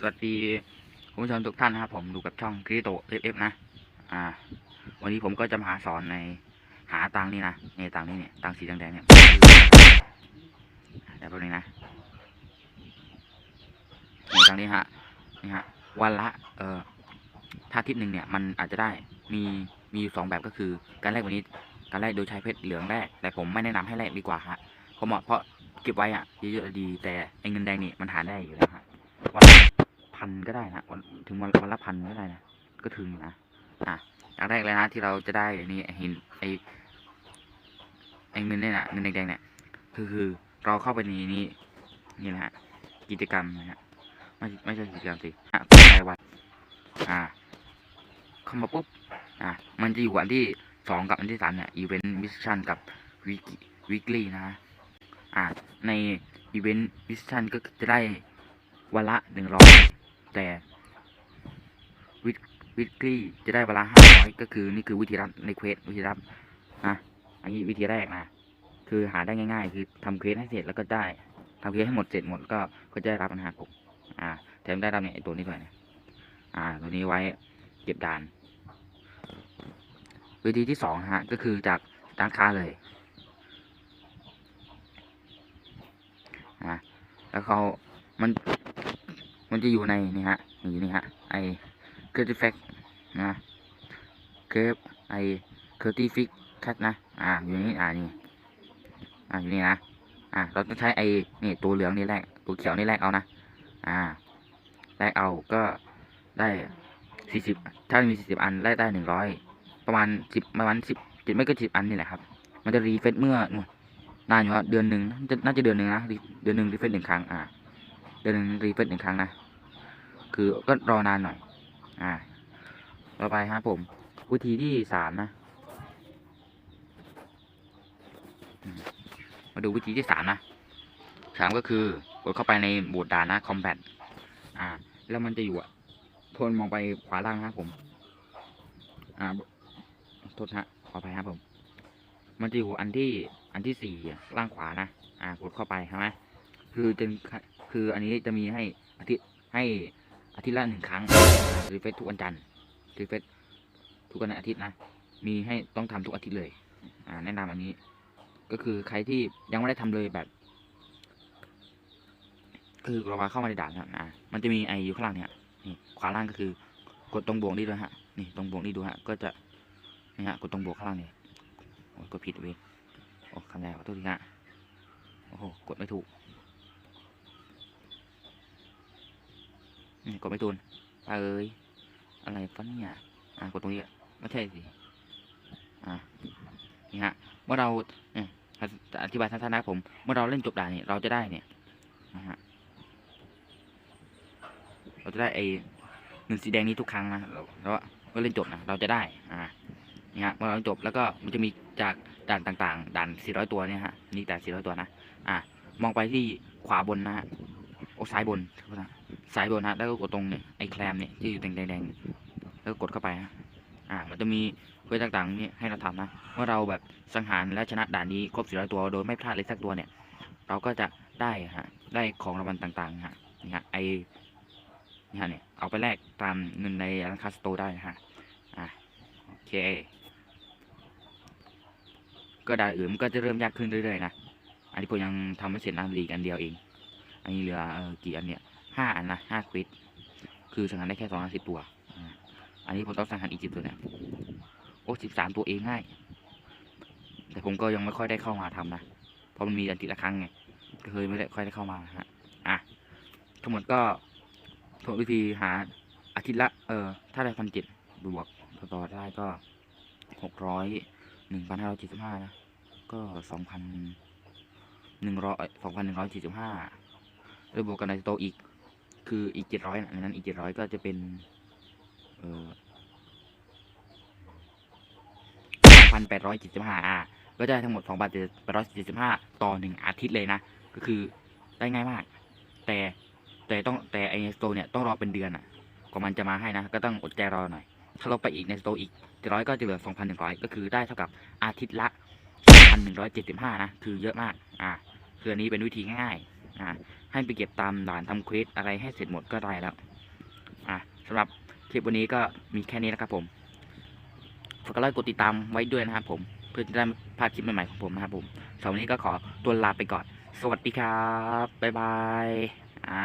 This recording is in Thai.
สวัสดีคุณผู้ชมทุกท่านนะครับ ผมดูกับช่องคริโตเอฟเอฟนะอ่า วันนี้ผมก็จะมาหาสอนในหาตังนี่นะในตังนี่เนี่ยตังสีแดงๆเนี่ยเดี๋ยวแป๊บนึงนะในตังนี้ฮะนี่ฮะวันละ เอ่อถ้าทิตย์หนึ่งเนี่ยมันอาจจะได้มีมีอยู่สองแบบก็คือ การแลกวันนี้ การแลกโดยใช้เพชรเหลืองแรก แต่ผมไม่แนะนำให้แลกดีกว่าฮะเพราะเหมาะเพราะเก็บไว้อะเยอะๆดีแต่ไอ้เงินแดงนี่มันหาได้อยู่แล้วฮะวันละ พันก็ได้นะวันถึงวันวันละพันก็ได้นะก็ถึงอยู่นะอะอย่างแรกเลยนะที่เราจะได้นี่เห็นไอ้ไอ้เงินเนี่ยนะเงินแดงๆเนี่ยคือคือเราเข้าไปในนี้นี่นะฮะกิจกรรมนะฮะไม่ไม่ใช่กิจกรรมสิอะรายวันอ่าเข้ามาปุ๊บอะมันจะอยู่อันที่สองกับอันที่สามเนี่ยอีเวนต์มิชชั่นกับวิกวิกลี่นะฮะอ่าในอีเวนต์มิชชั่นก็จะได้วันละหนึ่งร้อย แต่วิวิกลี่จะได้เวละห้าร้อยก็คือนี่คือวิธีรับในเควสวิธีรับนะอันนี้วิธีแรกนะคือหาได้ง่าย ๆ คือทำเควสให้เสร็จแล้วก็ได้ทำเควสให้หมดเสร็จหมดก็ก็จะได้รับนะฮะผมอ่าแถมได้รับเนี่ยตัวนี้ด้วยนะอ่า ตัวนี้ไว้เก็บด่าน วิธีที่สองฮะก็คือจากร้านค้าเลยนะแล้วเขามัน มันจะอยู่ในนี่ฮะอยู่นี่ฮะไอเคอร์ติแฟกนะเคฟไอเคอร์ติฟิกแคทนะอ่าอยู่นี่อ่านี่อ่าอยู่นี่นะอ่าเราต้องใช้ไอนี่ตัวเหลืองนี่แรกตัวเขียวนี่แรกเอานะอ่าแรกเอาก็ได้สี่สิบถ้ามีสี่สิบอันแรกได้หนึ่งร้อยประมาณสิบประมาณสิบจิตไม่ก็สิบอันนี่แหละครับ มันจะรีเฟซเมื่อนานอยู่ครับเดือนหนึ่งน่าจะน่าจะเดือนหนึ่งนะเดือนหนึ่งรีเฟซหนึ่งครั้งอ่า เดือนหนึ่งรีเฟซหนึ่งครั้งนะ คือก็รอนานหน่อย อ่าต่อไปครับผม วิธีที่สามนะ มาดูวิธีที่สามนะสามก็คือกดเข้าไปในโหมดด่านนะคอมแบทอ่า แล้วมันจะอยู่อะทนมองไปขวาล่างนะครับผม อ่าโทษฮะขออภัยครับผม มันจะอยู่อันที่อันที่สี่ล่างขวานะ อ่ากดเข้าไปใช่ไหม คือจะคืออันนี้จะมีให้อาทิตย์ให้อาทิตย์ละหนึ่งครั้งรีเฟซทุกวันจันทร์รีเฟซทุกวันอาทิตย์นะ มีให้ต้องทำทุกอาทิตย์เลย อ่า แนะนำอันนี้ ก็คือใครที่ยังไม่ได้ทำเลยแบบ คือเรามาเข้ามาในด่านนะอ่ามันจะมีไออยู่ข้างล่างเนี่ยนี่ขวาล่างก็คือกดตรงบวกนี่ด้วยฮะ นี่ตรงบวกนี่ดูฮะ ก็จะนี่ฮะ กดตรงบวกข้างล่างนี่ยกดผิดเว้ยโอ้คำแรกขอโทษทีฮะโอ้โห กดไม่ถูก กดไม่ตูนเอ้ยอะไรฟะเนี่ยอ่ากดตรงนี้ไม่ใช่สิอ่านี่ฮะเมื่อเราเนี่ยอธิบายสั้นๆนะผม เมื่อเราเล่นจบด่านเนี่ยเราจะได้เนี่ยนะฮะเราจะได้ไอ้เงินสีแดงนี้ทุกครั้งนะแล้วแล้วก็เล่นจบนะเราจะได้อ่านี่ฮะเมื่อเราเล่นจบแล้วก็มันจะมีจากด่านต่างๆด่าน 400 ตัวเนี่ยฮะนี่ด่าน400 ตัวนะอ่ามองไปที่ขวาบนนะฮะโอ้ซ้ายบนโทษนะ ซ้ายบนนะแล้วก็กดตรงเนี่ยไอ้แคลมเนี่ยที่อยู่แดงๆแล้วก็กดเข้าไปนะอ่า มันจะมีเพื่อต่างๆนี่ให้เราทำนะเมื่อเราแบบสังหารและชนะด่านนี้ครบ400ตัวโดยไม่พลาดเลยสักตัวเนี่ย เราก็จะได้ฮะได้ของรางวัลต่างๆฮะนี่ฮะไอนี่ฮะเนี่ยเอาไปแลกตามเงินในร้านคาสโตได้นะฮะอ่าโอเค ก็ด่านอื่นก็จะเริ่มยากขึ้นเรื่อยๆนะอันนี้ผมยังทำไม่เสร็จนะลีกอันเดียวเอง อันนี้เหลือออกี่อันเนี่ย ห้าอันนะห้าควิด คือสังหารได้แค่สองสิบตัว อันนี้ผมต้องสังหารอีกสิบตัวเนี่ยโอ้สิบสามตัวเองง่าย แต่ผมก็ยังไม่ค่อยได้เข้ามาทำนะ เพราะมันมีอันติดละครั้งไงก็เคยไม่ได้ค่อยได้เข้ามาฮะ อะ ทั้งหมดก็ทุกวิธีหาอาทิตย์ละ เออ ถ้าได้พันเจ็ดบวกต่อได้ก็หกร้อยหนึ่งพันห้าร้อยเจ็ดสิบห้านะ ก็สองพันหนึ่งร้อยสองพันหนึ่งร้อยสี่สิบห้าแล้วบวกกันในโตอีก คืออีกเจ็ดร้อยนะในนั้นอีกเจ็ดร้อยก็จะเป็น เออพันแปดร้อยเจ็ดสิบห้าก็จะทั้งหมดสองพันแปดร้อยเจ็ดสิบห้าต่อหนึ่งอาทิตย์เลยนะ ก็คือได้ง่ายมาก แต่แต่ต้องแต่ไอสโตเนี่ยต้องรอเป็นเดือนอะกว่ามันจะมาให้นะ ก็ต้องอดใจรอหน่อย ถ้าเราไปอีกในสโตอีกเจ็ดร้อยก็จะเหลือสองพันหนึ่งร้อยก็คือได้เท่ากับอาทิตย์ละพันหนึ่งร้อยเจ็ดสิบห้านะ คือเยอะมาก อ่าคืออันนี้เป็นวิธีง่าย อ่า ให้ไปเก็บตามด่านทำเควสอะไรให้เสร็จหมดก็ได้แล้ว อะสำหรับคลิปวันนี้ก็มีแค่นี้นะครับผมฝากกดไลค์กดติดตามไว้ด้วยนะครับผม เพื่อจะได้พลาดคลิปใหม่ๆของผมนะครับผมสำหรับวันนี้ก็ขอตัวลาไปก่อน สวัสดีครับ บ๊ายบาย อ่า